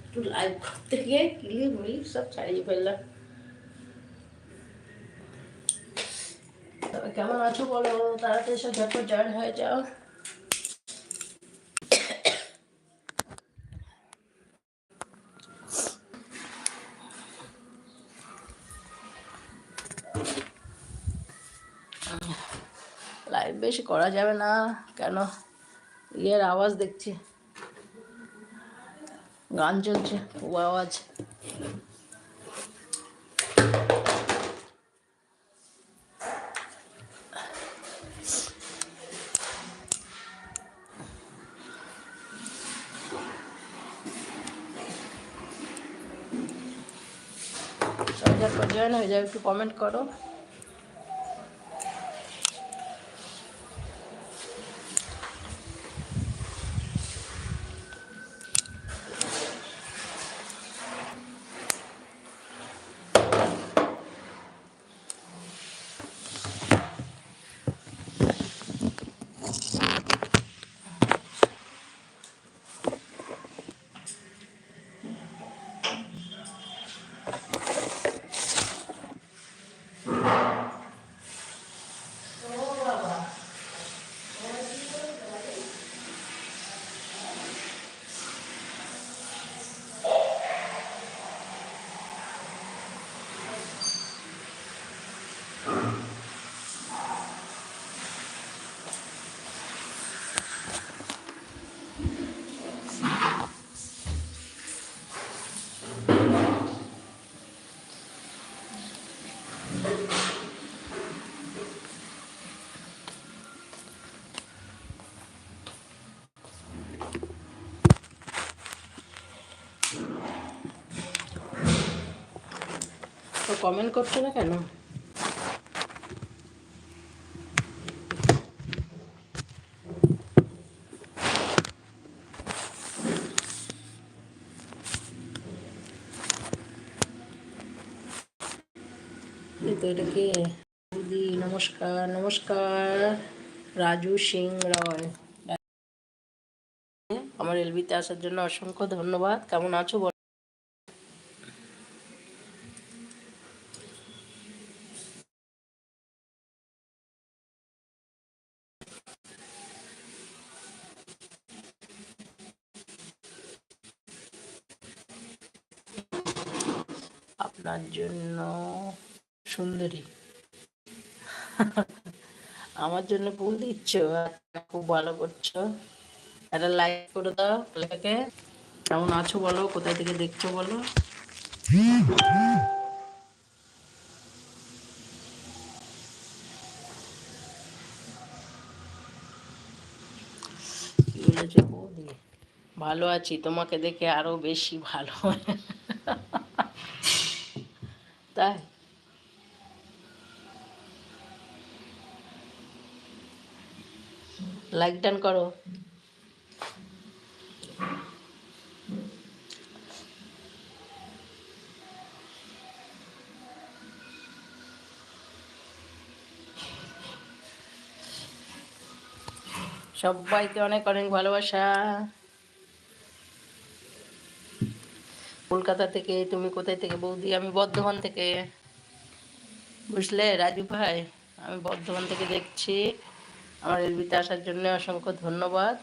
একটু লাইভ করতে গিয়ে ক্লিপ মিলিপ সব ছাড়িয়ে ফেললাম কেমন আছো বলো তাড়াতাড়ি সব ঝটপট জয়েন হয়ে যাও বেশি করা যাবে না, কেন? ইয়ের আওয়াজ দেখছি। গান চলছে খুব আওয়াজ। জয়েন হয়ে যাবে একটু কমেন্ট করো। তো কমেন্ট করছ না কেন? তো এটা দিদি, নমস্কার নমস্কার। রাজু সিং রয়। আমার এলবিতে আসার জন্য অসংখ্য ধন্যবাদ। কেমন আছো আপনার জন্য সুন্দরী। আমার জন্য ফুল দিচ্ছ খুব ভালো করছ। একটা লাইক করে দাও লেখাকে কেমন আছো বলো, কোথায় থেকে দেখছ বলো। ভালো আছি, তোমাকে দেখে আরও বেশি ভালো। তাই? লাইক ডান করো। সবাইকে অনেক অনেক ভালোবাসা। কলকাতা থেকে, তুমি কোথায় থেকে বৌদি? আমি বর্ধমান থেকে। বুঝলে, রাজু ভাই? আমি বর্ধমান থেকে দেখছি। আমার এলবিতে আসার জন্য অসংখ্য ধন্যবাদ।